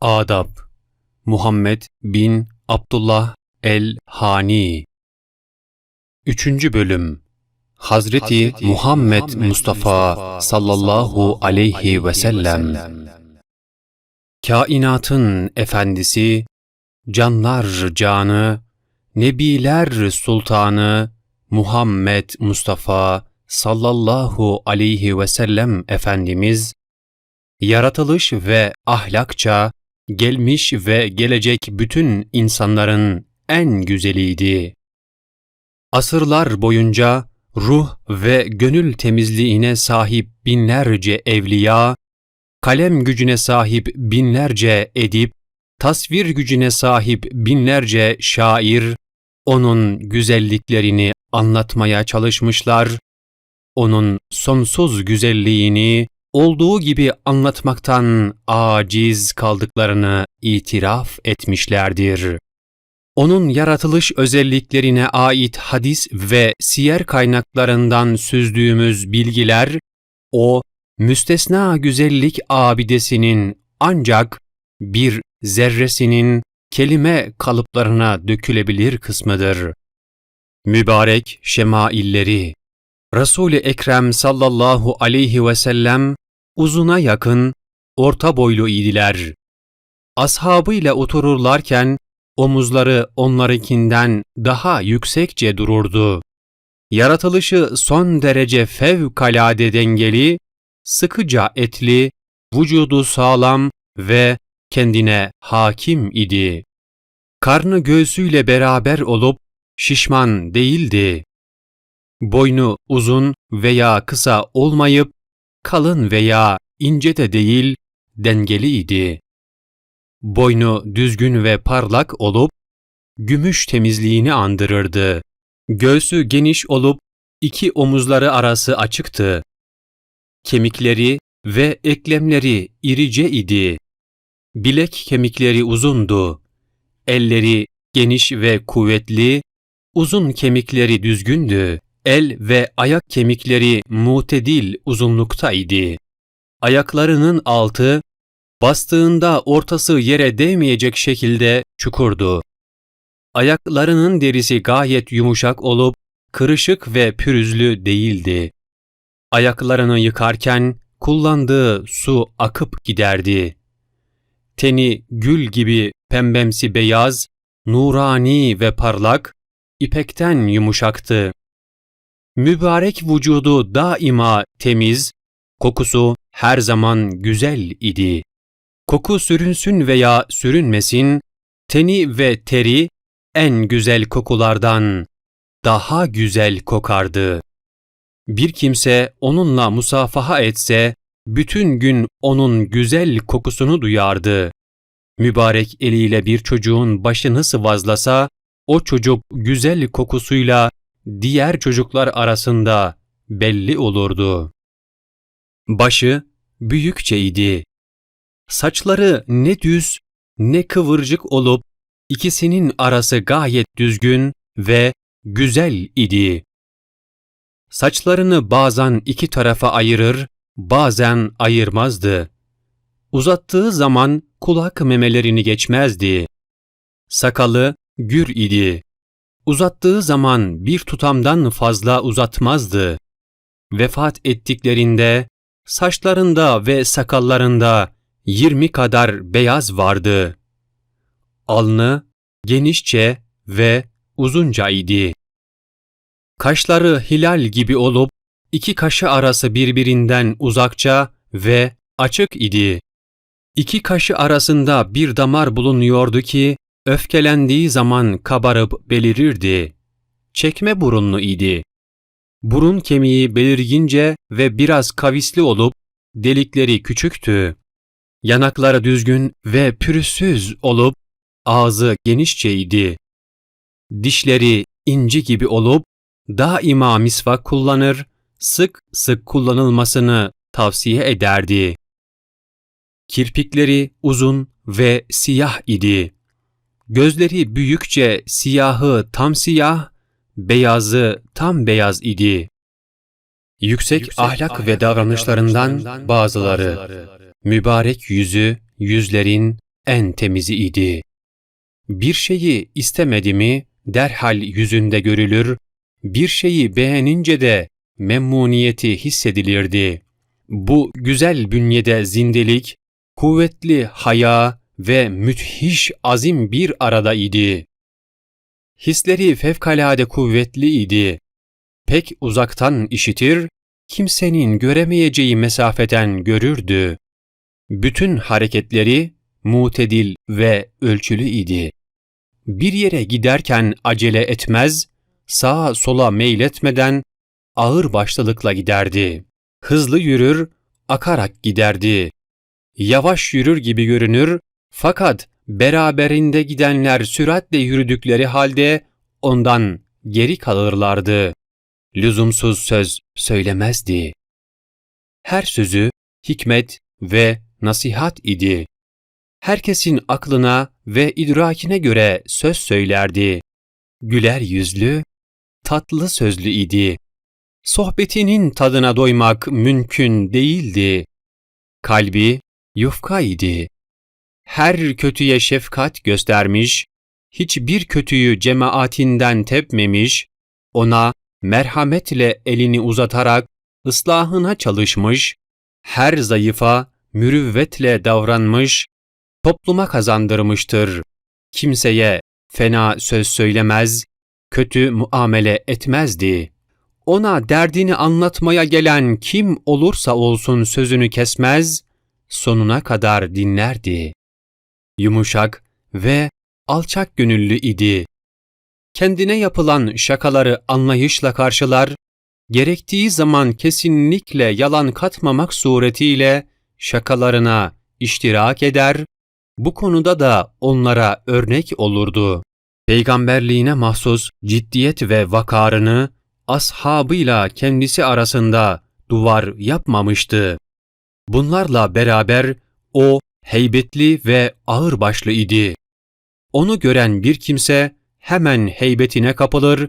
Adab. Muhammed bin Abdullah el-Hani. 3. Bölüm. Hazreti Muhammed Mustafa sallallahu aleyhi ve sellem. Kainatın efendisi, canlar canı, nebiler sultanı Muhammed Mustafa sallallahu aleyhi ve sellem Efendimiz, yaratılış ve ahlakça gelmiş ve gelecek bütün insanların en güzeliydi. Asırlar boyunca ruh ve gönül temizliğine sahip binlerce evliya, kalem gücüne sahip binlerce edip, tasvir gücüne sahip binlerce şair, onun güzelliklerini anlatmaya çalışmışlar, onun sonsuz güzelliğini olduğu gibi anlatmaktan aciz kaldıklarını itiraf etmişlerdir. Onun yaratılış özelliklerine ait hadis ve siyer kaynaklarından süzdüğümüz bilgiler, o müstesna güzellik abidesinin ancak bir zerresinin kelime kalıplarına dökülebilir kısmıdır. Mübarek şemailleri, Resul-i Ekrem sallallahu aleyhi ve sellem uzuna yakın, orta boylu idiler. Ashabıyla otururlarken omuzları onlarınkinden daha yüksekçe dururdu. Yaratılışı son derece fevkalade dengeli, sıkıca etli, vücudu sağlam ve kendine hakim idi. Karnı göğsüyle beraber olup şişman değildi. Boynu uzun veya kısa olmayıp kalın veya ince de değil, dengeliydi. Boynu düzgün ve parlak olup gümüş temizliğini andırırdı. Göğsü geniş olup iki omuzları arası açıktı. Kemikleri ve eklemleri irice idi. Bilek kemikleri uzundu. Elleri geniş ve kuvvetli, uzun kemikleri düzgündü. El ve ayak kemikleri mutedil uzunluktaydı. Ayaklarının altı, bastığında ortası yere değmeyecek şekilde çukurdu. Ayaklarının derisi gayet yumuşak olup kırışık ve pürüzlü değildi. Ayaklarını yıkarken kullandığı su akıp giderdi. Teni gül gibi pembemsi beyaz, nurani ve parlak, ipekten yumuşaktı. Mübarek vücudu daima temiz, kokusu her zaman güzel idi. Koku sürünsün veya sürünmesin, teni ve teri en güzel kokulardan daha güzel kokardı. Bir kimse onunla musafaha etse, bütün gün onun güzel kokusunu duyardı. Mübarek eliyle bir çocuğun başını sıvazlasa, o çocuk güzel kokusuyla diğer çocuklar arasında belli olurdu. Başı büyükçeydi. Saçları ne düz ne kıvırcık olup ikisinin arası gayet düzgün ve güzel idi. Saçlarını bazen iki tarafa ayırır, bazen ayırmazdı. Uzattığı zaman kulak memelerini geçmezdi. Sakalı gür idi. Uzattığı zaman bir tutamdan fazla uzatmazdı. Vefat ettiklerinde saçlarında ve sakallarında yirmi kadar beyaz vardı. Alnı genişçe ve uzunca idi. Kaşları hilal gibi olup iki kaşı arası birbirinden uzakça ve açık idi. İki kaşı arasında bir damar bulunuyordu ki öfkelendiği zaman kabarıp belirirdi. Çekme burunlu idi. Burun kemiği belirgince ve biraz kavisli olup delikleri küçüktü. Yanakları düzgün ve pürüzsüz olup ağzı genişçeydi. Dişleri inci gibi olup daima misvak kullanır, sık sık kullanılmasını tavsiye ederdi. Kirpikleri uzun ve siyah idi. Gözleri büyükçe siyahı tam siyah, beyazı tam beyaz idi. Yüksek, Yüksek ahlak, ahlak ve davranışlarından bazıları, mübarek yüzü, yüzlerin en temizi idi. Bir şeyi istemedi mi derhal yüzünde görülür, bir şeyi beğenince de memnuniyeti hissedilirdi. Bu güzel bünyede zindelik, kuvvetli haya ve müthiş azim bir arada idi. Hisleri fevkalade kuvvetli idi. Pek uzaktan işitir, kimsenin göremeyeceği mesafeden görürdü. Bütün hareketleri mutedil ve ölçülü idi. Bir yere giderken acele etmez, sağa sola meyletmeden ağır başlılıkla giderdi. Hızlı yürür, akarak giderdi. Yavaş yürür gibi görünür fakat beraberinde gidenler süratle yürüdükleri halde ondan geri kalırlardı. Lüzumsuz söz söylemezdi. Her sözü hikmet ve nasihat idi. Herkesin aklına ve idrakine göre söz söylerdi. Güler yüzlü, tatlı sözlü idi. Sohbetinin tadına doymak mümkün değildi. Kalbi yufka idi. Her kötüye şefkat göstermiş, hiçbir kötüyü cemaatinden tepmemiş, ona merhametle elini uzatarak ıslahına çalışmış, her zayıfa mürüvvetle davranmış, topluma kazandırmıştır. Kimseye fena söz söylemez, kötü muamele etmezdi. Ona derdini anlatmaya gelen kim olursa olsun sözünü kesmez, sonuna kadar dinlerdi. Yumuşak ve alçak gönüllü idi. Kendine yapılan şakaları anlayışla karşılar, gerektiği zaman kesinlikle yalan katmamak suretiyle şakalarına iştirak eder, bu konuda da onlara örnek olurdu. Peygamberliğine mahsus ciddiyet ve vakarını ashabıyla kendisi arasında duvar yapmamıştı. Bunlarla beraber o heybetli ve ağırbaşlı idi. Onu gören bir kimse hemen heybetine kapılır,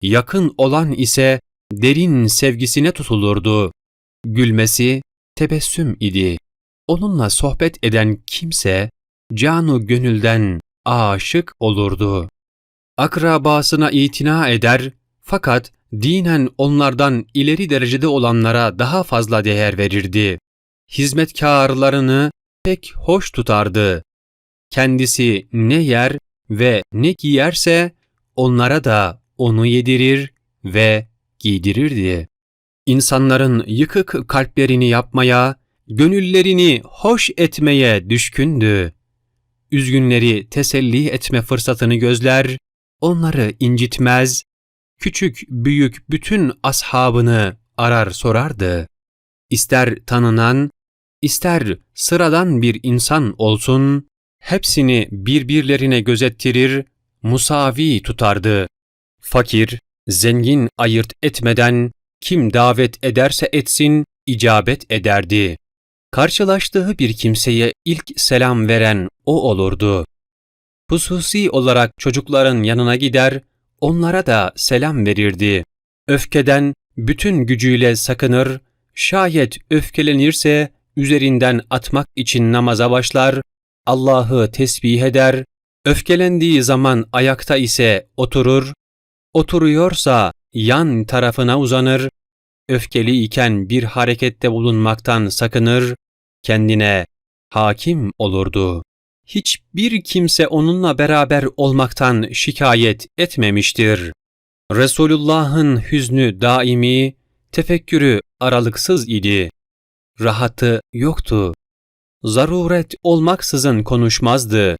yakın olan ise derin sevgisine tutulurdu. Gülmesi tebessüm idi. Onunla sohbet eden kimse canu gönülden aşık olurdu. Akrabasına itina eder fakat dinen onlardan ileri derecede olanlara daha fazla değer verirdi. Hizmetkarlarını pek hoş tutardı. Kendisi ne yer ve ne giyerse onlara da onu yedirir ve giydirirdi. İnsanların yıkık kalplerini yapmaya, gönüllerini hoş etmeye düşkündü. Üzgünleri teselli etme fırsatını gözler, onları incitmez, küçük büyük bütün ashabını arar sorardı. İster tanınan, ister sıradan bir insan olsun, hepsini birbirlerine gözettirir, musavi tutardı. Fakir, zengin ayırt etmeden kim davet ederse etsin icabet ederdi. Karşılaştığı bir kimseye ilk selam veren o olurdu. Hususi olarak çocukların yanına gider, onlara da selam verirdi. Öfkeden bütün gücüyle sakınır, şayet öfkelenirse üzerinden atmak için namaza başlar, Allah'ı tesbih eder, öfkelendiği zaman ayakta ise oturur, oturuyorsa yan tarafına uzanır, öfkeli iken bir harekette bulunmaktan sakınır, kendine hakim olurdu. Hiçbir kimse onunla beraber olmaktan şikayet etmemiştir. Resulullah'ın hüznü daimi, tefekkürü aralıksız idi. Rahatı yoktu. Zaruret olmaksızın konuşmazdı.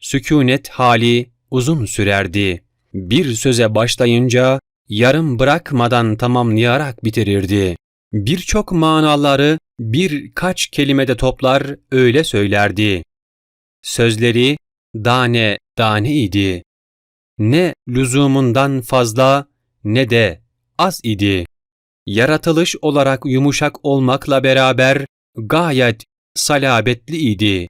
Sükûnet hali uzun sürerdi. Bir söze başlayınca yarım bırakmadan tamamlayarak bitirirdi. Birçok manaları birkaç kelimede toplar öyle söylerdi. Sözleri dane dane idi. Ne lüzumundan fazla ne de az idi. Yaratılış olarak yumuşak olmakla beraber gayet salabetli idi.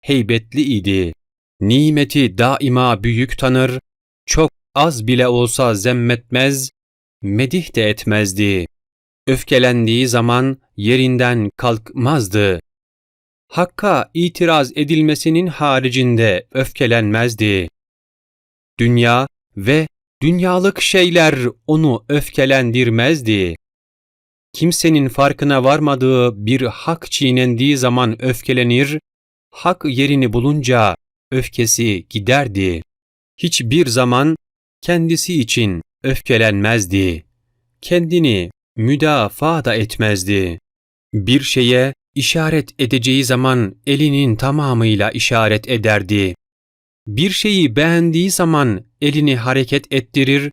Heybetli idi. Nimeti daima büyük tanır, çok az bile olsa zemmetmez, medih de etmezdi. Öfkelendiği zaman yerinden kalkmazdı. Hakka itiraz edilmesinin haricinde öfkelenmezdi. Dünya ve dünyalık şeyler onu öfkelendirmezdi. Kimsenin farkına varmadığı bir hak çiğnendiği zaman öfkelenir, hak yerini bulunca öfkesi giderdi. Hiçbir zaman kendisi için öfkelenmezdi. Kendini müdafaa da etmezdi. Bir şeye işaret edeceği zaman elinin tamamıyla işaret ederdi. Bir şeyi beğendiği zaman elini hareket ettirir,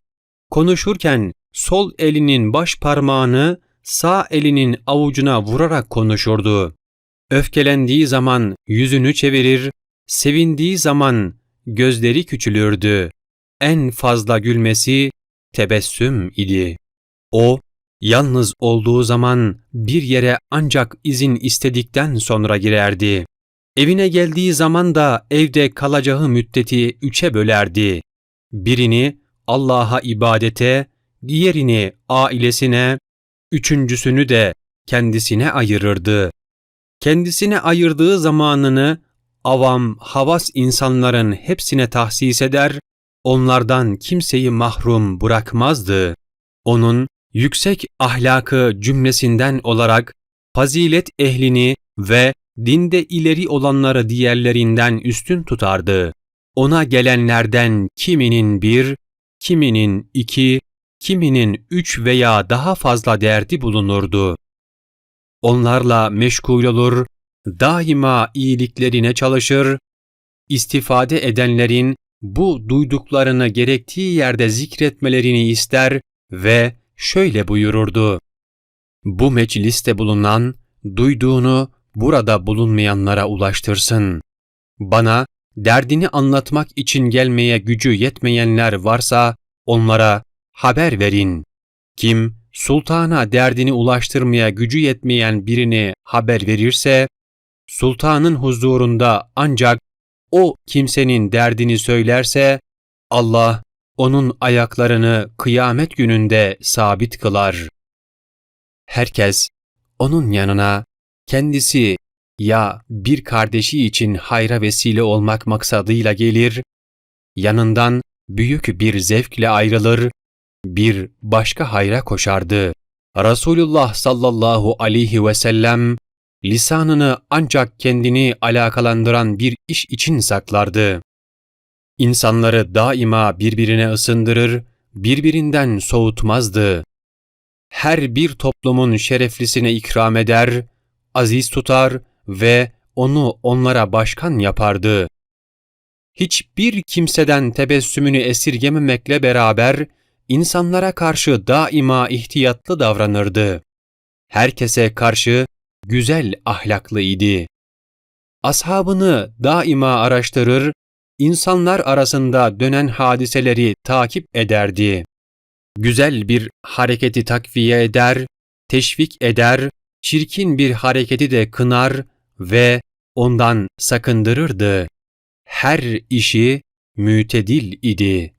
konuşurken sol elinin baş parmağını sağ elinin avucuna vurarak konuşurdu. Öfkelendiği zaman yüzünü çevirir, sevindiği zaman gözleri küçülürdü. En fazla gülmesi tebessüm idi. O, yalnız olduğu zaman bir yere ancak izin istedikten sonra girerdi. Evine geldiği zaman da evde kalacağı müddeti üçe bölerdi. Birini Allah'a ibadete, diğerini ailesine, üçüncüsünü de kendisine ayırırdı. Kendisine ayırdığı zamanını avam, havas insanların hepsine tahsis eder, onlardan kimseyi mahrum bırakmazdı. Onun yüksek ahlakı cümlesinden olarak fazilet ehlini ve dinde ileri olanları diğerlerinden üstün tutardı. Ona gelenlerden kiminin bir, kiminin iki, kiminin üç veya daha fazla derdi bulunurdu. Onlarla meşgul olur, daima iyiliklerine çalışır, istifade edenlerin bu duyduklarını gerektiği yerde zikretmelerini ister ve şöyle buyururdu. Bu mecliste bulunan, duyduğunu burada bulunmayanlara ulaştırsın. Bana derdini anlatmak için gelmeye gücü yetmeyenler varsa onlara haber verin. Kim sultana derdini ulaştırmaya gücü yetmeyen birini haber verirse, sultanın huzurunda ancak o kimsenin derdini söylerse, Allah onun ayaklarını kıyamet gününde sabit kılar. Herkes onun yanına kendisi ya bir kardeşi için hayra vesile olmak maksadıyla gelir, yanından büyük bir zevkle ayrılır, bir başka hayra koşardı. Resulullah sallallahu aleyhi ve sellem lisanını ancak kendini alakalandıran bir iş için saklardı. İnsanları daima birbirine ısındırır, birbirinden soğutmazdı. Her bir toplumun şereflisine ikram eder, aziz tutar ve onu onlara başkan yapardı. Hiçbir kimseden tebessümünü esirgememekle beraber insanlara karşı daima ihtiyatlı davranırdı. Herkese karşı güzel ahlaklı idi. Ashabını daima araştırır, insanlar arasında dönen hadiseleri takip ederdi. Güzel bir hareketi takviye eder, teşvik eder, çirkin bir hareketi de kınar ve ondan sakındırırdı. Her işi mütedil idi.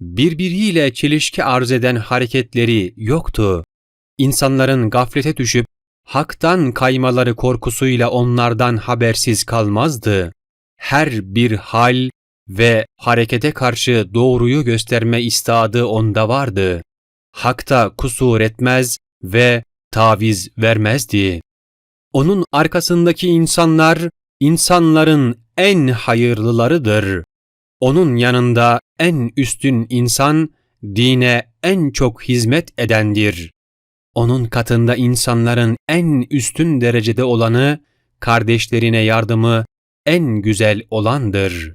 Birbiriyle çelişki arz eden hareketleri yoktu. İnsanların gaflete düşüp haktan kaymaları korkusuyla onlardan habersiz kalmazdı. Her bir hal ve harekete karşı doğruyu gösterme istadı onda vardı. Hakta kusur etmez ve taviz vermezdi. Onun arkasındaki insanlar, insanların en hayırlılarıdır. Onun yanında en üstün insan, dine en çok hizmet edendir. Onun katında insanların en üstün derecede olanı, kardeşlerine yardımı en güzel olandır.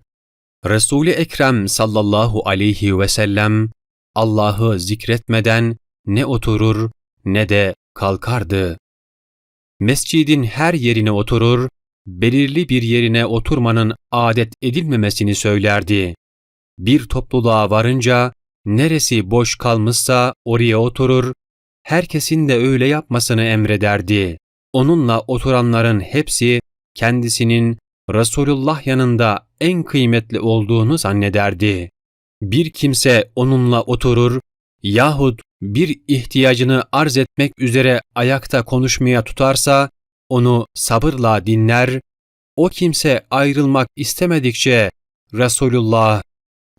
Resul-i Ekrem sallallahu aleyhi ve sellem Allah'ı zikretmeden ne oturur ne de kalkardı. Mescidin her yerine oturur, belirli bir yerine oturmanın adet edilmemesini söylerdi. Bir topluluğa varınca neresi boş kalmışsa oraya oturur, herkesin de öyle yapmasını emrederdi. Onunla oturanların hepsi kendisinin Resulullah yanında en kıymetli olduğunu zannederdi. Bir kimse onunla oturur yahut bir ihtiyacını arz etmek üzere ayakta konuşmaya tutarsa onu sabırla dinler, o kimse ayrılmak istemedikçe Resulullah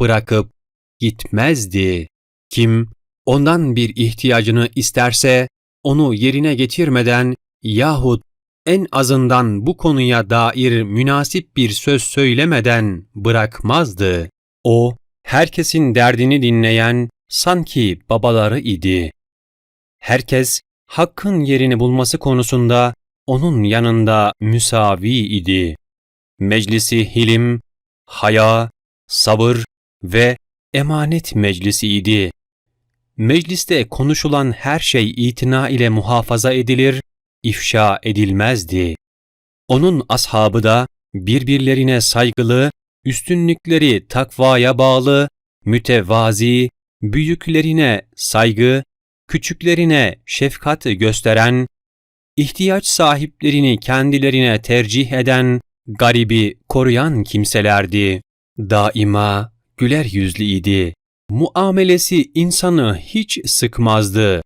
bırakıp gitmezdi. Kim ondan bir ihtiyacını isterse onu yerine getirmeden yahut en azından bu konuya dair münasip bir söz söylemeden bırakmazdı. O, herkesin derdini dinleyen sanki babaları idi. Herkes hakkın yerini bulması konusunda onun yanında müsavi idi. Meclisi hilim, haya, sabır ve emanet meclisiydi. Mecliste konuşulan her şey itina ile muhafaza edilir, ifşa edilmezdi. Onun ashabı da birbirlerine saygılı, üstünlükleri takvaya bağlı, mütevazi, büyüklerine saygı, küçüklerine şefkat gösteren, ihtiyaç sahiplerini kendilerine tercih eden, garibi koruyan kimselerdi. Daima güler yüzlüydi. Muamelesi insanı hiç sıkmazdı.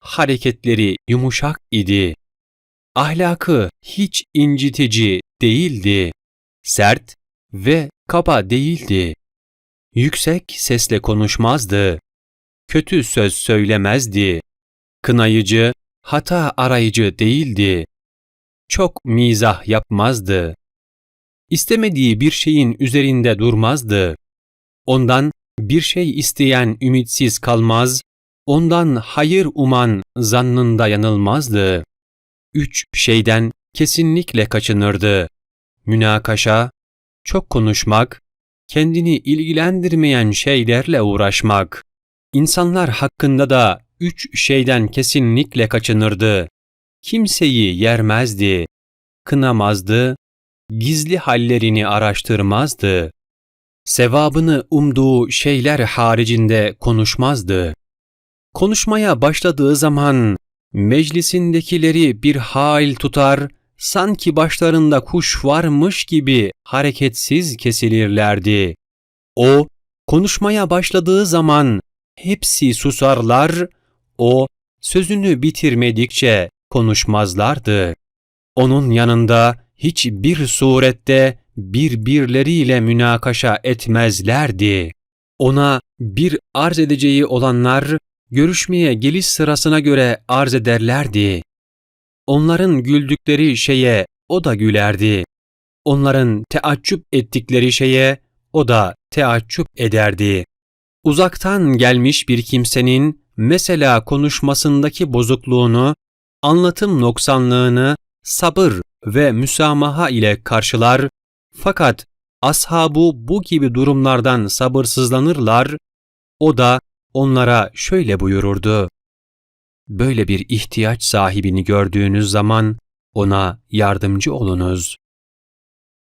Hareketleri yumuşak idi. Ahlakı hiç incitici değildi. Sert ve kaba değildi. Yüksek sesle konuşmazdı. Kötü söz söylemezdi. Kınayıcı, hata arayıcı değildi. Çok mizah yapmazdı. İstemediği bir şeyin üzerinde durmazdı. Ondan bir şey isteyen ümitsiz kalmaz, ondan hayır uman zannında yanılmazdı. Üç şeyden kesinlikle kaçınırdı. Münakaşa, çok konuşmak, kendini ilgilendirmeyen şeylerle uğraşmak. İnsanlar hakkında da üç şeyden kesinlikle kaçınırdı. Kimseyi yermezdi, kınamazdı, gizli hallerini araştırmazdı. Sevabını umduğu şeyler haricinde konuşmazdı. Konuşmaya başladığı zaman meclisindekileri bir hal tutar, sanki başlarında kuş varmış gibi hareketsiz kesilirlerdi. O, konuşmaya başladığı zaman hepsi susarlar, o sözünü bitirmedikçe konuşmazlardı. Onun yanında hiçbir surette birbirleriyle münakaşa etmezlerdi. Ona bir arz edeceği olanlar görüşmeye geliş sırasına göre arz ederlerdi. Onların güldükleri şeye o da gülerdi. Onların teaccüp ettikleri şeye o da teaccüp ederdi. Uzaktan gelmiş bir kimsenin mesela konuşmasındaki bozukluğunu, anlatım noksanlığını sabır ve müsamaha ile karşılar fakat ashabu bu gibi durumlardan sabırsızlanırlar, o da onlara şöyle buyururdu. Böyle bir ihtiyaç sahibini gördüğünüz zaman ona yardımcı olunuz.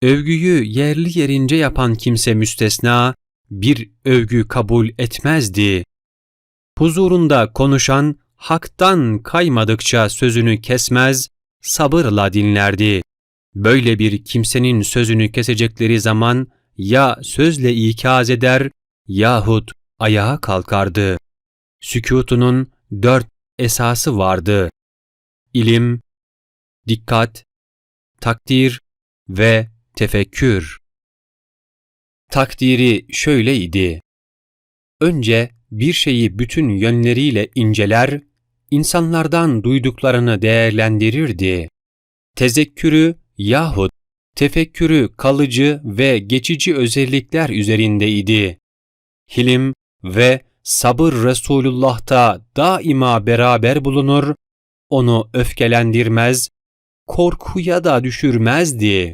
Övgüyü yerli yerince yapan kimse müstesna, bir övgü kabul etmezdi. Huzurunda konuşan, haktan kaymadıkça sözünü kesmez, sabırla dinlerdi. Böyle bir kimsenin sözünü kesecekleri zaman ya sözle ikaz eder yahut ayağa kalkardı. Sükutunun dört esası vardı. İlim, dikkat, takdir ve tefekkür. Takdiri şöyleydi. Önce bir şeyi bütün yönleriyle inceler, insanlardan duyduklarını değerlendirirdi. Tezekkürü yahut tefekkürü kalıcı ve geçici özellikler üzerindeydi. Hilim ve sabır Resulullah'ta daima beraber bulunur, onu öfkelendirmez, korkuya da düşürmezdi.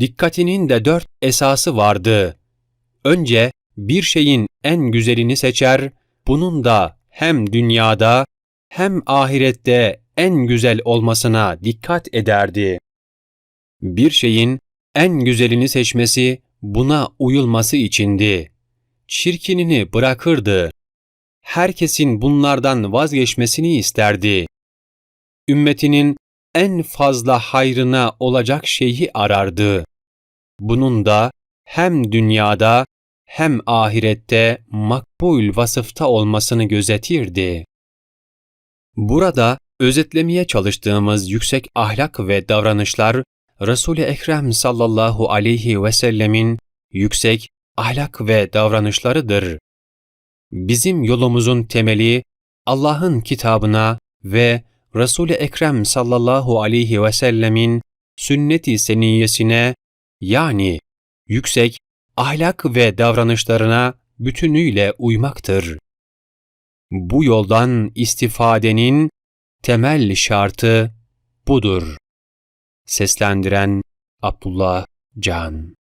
Dikkatinin de dört esası vardı. Önce bir şeyin en güzelini seçer, bunun da hem dünyada hem ahirette en güzel olmasına dikkat ederdi. Bir şeyin en güzelini seçmesi buna uyulması içindi. Çirkinini bırakırdı. Herkesin bunlardan vazgeçmesini isterdi. Ümmetinin en fazla hayrına olacak şeyi arardı. Bunun da hem dünyada hem ahirette makbul vasıfta olmasını gözetirdi. Burada özetlemeye çalıştığımız yüksek ahlak ve davranışlar Resul-i Ekrem sallallahu aleyhi ve sellemin yüksek ahlak ve davranışlarıdır. Bizim yolumuzun temeli Allah'ın kitabına ve Resul-i Ekrem sallallahu aleyhi ve sellemin sünnet-i seniyyesine yani yüksek ahlak ve davranışlarına bütünüyle uymaktır. Bu yoldan istifadenin temel şartı budur. Seslendiren Abdullah Can